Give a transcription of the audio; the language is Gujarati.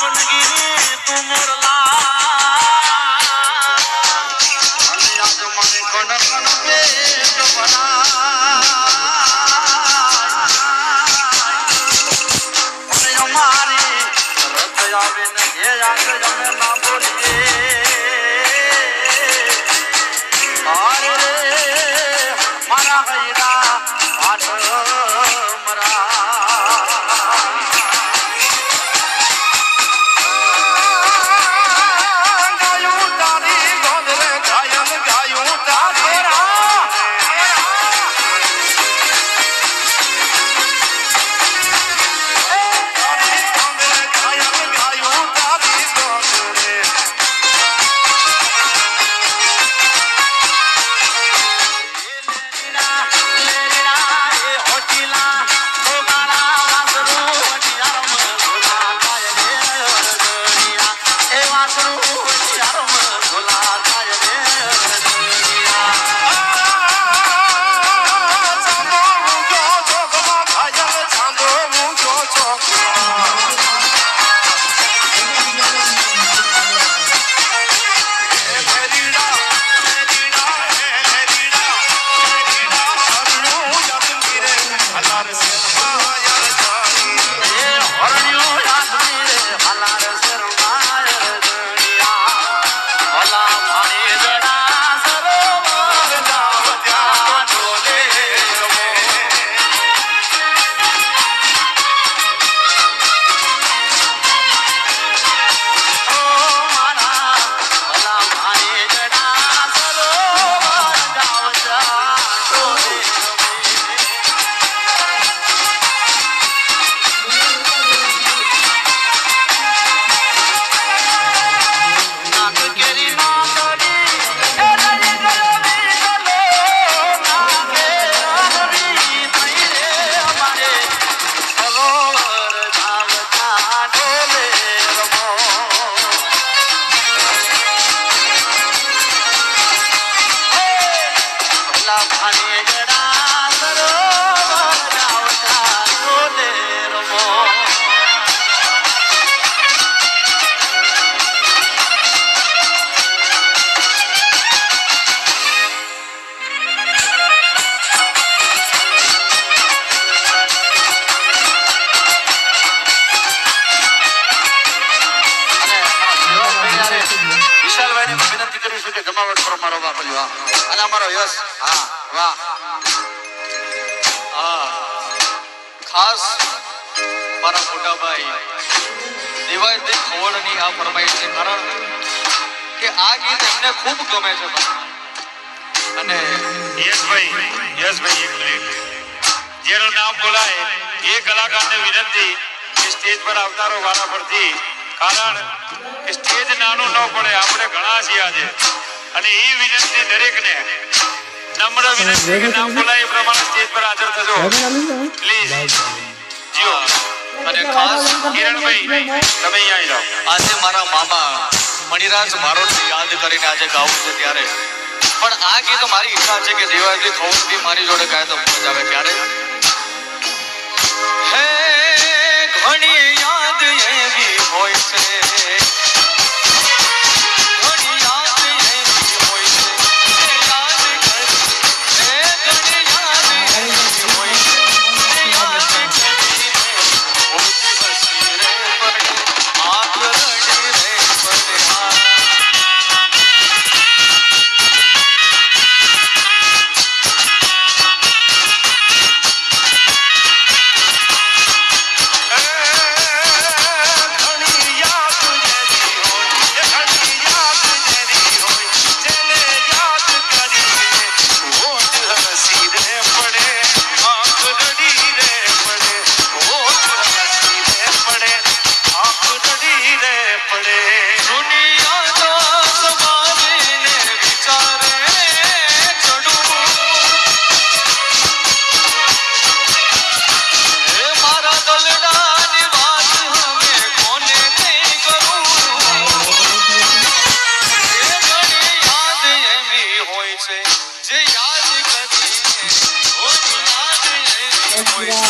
બનગી તું મોરલા અને વિશાલભાઈને વિનંતી કરું છું કે જમાવટ કરો મારો વાપર્યો વાહ અને અમારો યશ. હા, વાહ. હા. ખાસ મારા મોટાભાઈ દેવાયતભાઈ ખવડની આ ફરમાઈશ છે કારણ કે આ ગીત એમને ખૂબ ગમે છે ભાઈ. અને યશભાઈ યશભાઈ એક મિનિટ. જેનું નામ બોલાય, એ કલાકારને વિનંતી સ્ટેજ પર આવતારો વારા પરથી કારણ કે સ્ટેજ નાનું ન પડે આપણે ઘણા છીએ આજે. અને એ વિનંતી દરેકને નમ્ર વિનંતી કે નામ બોલાય એ પ્રમાણે સ્ટેજ પર હાજર થજો. પ્લીઝ. જીઓ. અને ખાસ કિરણભાઈ તમે અહીંયા આવી જાઓ. આજે મારા મામા મણિરાજ મારોટને યાદ કરીને આજે ગાવું છે ત્યારે. પણ આ ગીત મારી ઈચ્છા છે કે દેવાયતભાઈ ખવડથી મારી જોડે ગાય તો મજા આવે ક્યારે? હે ઘણી voice.